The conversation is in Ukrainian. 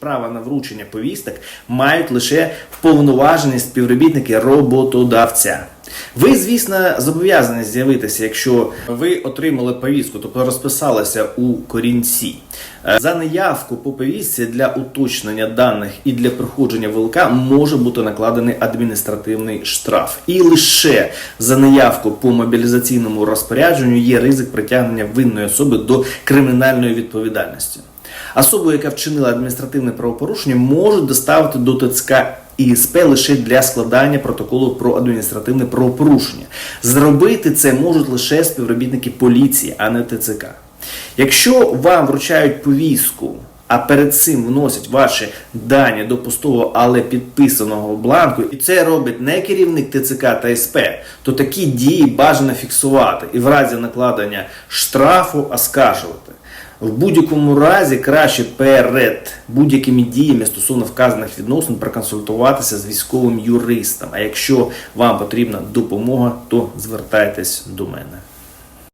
Право на вручення повісток мають лише вповноважені співробітники роботодавця. Ви, звісно, зобов'язані з'явитися, якщо ви отримали повістку, тобто розписалися у корінці. Е, За неявку по повістці для уточнення даних і для проходження ВЛК може бути накладений адміністративний штраф. І лише за неявку по мобілізаційному розпорядженню є ризик притягнення винної особи до кримінальної відповідальності. Особу, яка вчинила адміністративне правопорушення, можуть доставити до ТЦК і СП лише для складання протоколу про адміністративне правопорушення. Зробити це можуть лише співробітники поліції, а не ТЦК. Якщо вам вручають повістку, а перед цим вносять ваші дані до пустого, але підписаного бланку, і це робить не керівник ТЦК та СП, то такі дії бажано фіксувати і в разі накладення штрафу оскаржувати. В будь-якому разі краще перед будь-якими діями стосовно вказаних відносин проконсультуватися з військовим юристом. А якщо вам потрібна допомога, то звертайтесь до мене.